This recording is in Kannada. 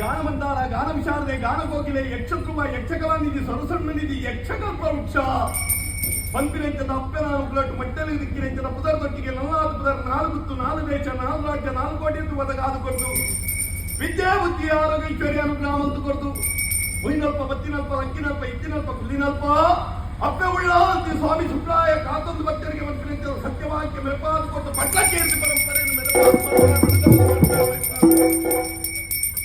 ಗಾನಮಂತಾರ ಗಾನ ವಿಶಾರದೆ ಗಾನ ಕೋಕಿಲೆ ಯಕ್ಷಕುಮ ಯಕ್ಷಕಲ ನಿಧಿ ಸರಸಣ್ಣ ನಿಧಿ ಯಕ್ಷಕಲ್ಪ ವೃಕ್ಷ ಪಂಪಿನೆಂಚದ ಅಪ್ಪೆನ ಉಗ್ಲಟ್ಟು ಮಟ್ಟಲಿ ದಿಕ್ಕಿನೆಂಚದ ಪುದರ್ದೊಟ್ಟಿಗೆ ನಲ್ಲಾರು ಪುದರ್, ನಾಲ್ಕು ನಾಲ್ಕು ದೇಶ, ನಾಲ್ಕು ರಾಜ್ಯ, ನಾಲ್ಕು ಕೋಟಿ ಎಂದು ಒದಗಾದು ಕೊಟ್ಟು ವಿದ್ಯಾ ಬುದ್ಧಿ, ಆರೋಗ್ಯ, ಐಶ್ವರ್ಯ, ಅನುಗ್ರಹ ಅಂತ ಕೊಡ್ತು ಹುಯ್ನಲ್ಪ ಬತ್ತಿನಲ್ಪ ಅಕ್ಕಿನಲ್ಪ ಇತ್ತಿನಲ್ಪ ಅಪ್ಪೆ ಉಳ್ಳ ಸ್ವಾಮಿ ಸುಬ್ರಾಯ, ಕಾತೊಂದು ಭಕ್ತರಿಗೆ ಮಂತ್ರಿನಿಂದ ಸತ್ಯವಾಕ್ಯ ಮೆರಪಾದು ಕೊಟ್ಟು ಪಟ್ಟಕ್ಕೆ ಪರಂಪರೆಯನ್ನು ಮೆರಪಾದು